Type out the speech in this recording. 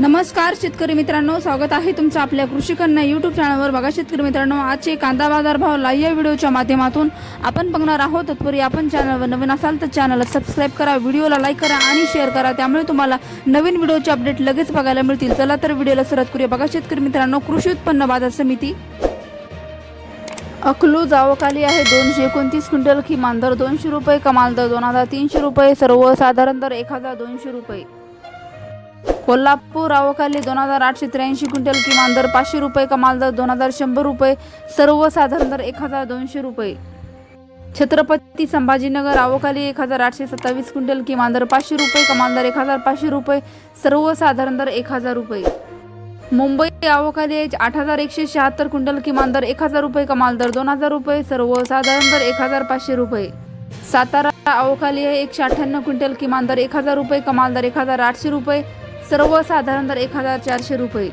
नमस्कार शेतकरी मित्रांनो. स्वागत आहे तुमचं आपल्या कृषी कन्या यूट्यूब चॅनलवर बघा शेतकरी मित्रांनो आजचे कांदा बाजार भाव लाईव्ह या व्हिडिओच्या माध्यमातून आपण बघणार आहोत. तत्पूर्वी आपण चॅनलवर नवीन असाल तर चॅनलला सबस्क्राईब करा व्हिडिओला लाईक करा आणि शेअर करा. त्यामुळे तुम्हाला नवीन व्हिडिओचे अपडेट लगेच बघायला मिळतील. चला तर व्हिडिओला सुरुवात करूया. बघा शेतकरी मित्रांनो कृषी उत्पन्न बाजार समिती. अकलू जावकाली आहे दोनशे एकोणतीस क्विंटल किमान दर दोनशे रुपये कमाल दर दोन हजार तीनशे रुपये सर्वसाधारण दर एक हजार दोनशे रुपये. कोल्हापूर आवकाली दोन हजार आठशे त्र्याऐंशी क्विंटल किमान दर पाचशे रुपये कमाल दर दोन हजार शंभर रुपये सर्वसाधारण दर एक हजार दोनशे रुपये. छत्रपती संभाजीनगर आवकाली एक हजार आठशे सत्तावीस क्विंटल किमान दर पाचशे रुपये कमाल दर एक हजार पाचशे रुपये सर्वसाधारण दर एक हजार रुपये. मुंबई आवकाली आठ हजार एकशे शहात्तर क्विंटल किमान दर एक हजार रुपये कमाल दर दोन हजार रुपये सर्वसाधारण दर एक हजार पाचशे रुपये. सातारा अवकाली आहे एकशे अठ्ठ्याण्णव क्विंटल किमान दर एक हजार रुपये कमाल दर एक हजार आठशे रुपये. सर्वसाधारण तर एक हजार चारशे रुपये.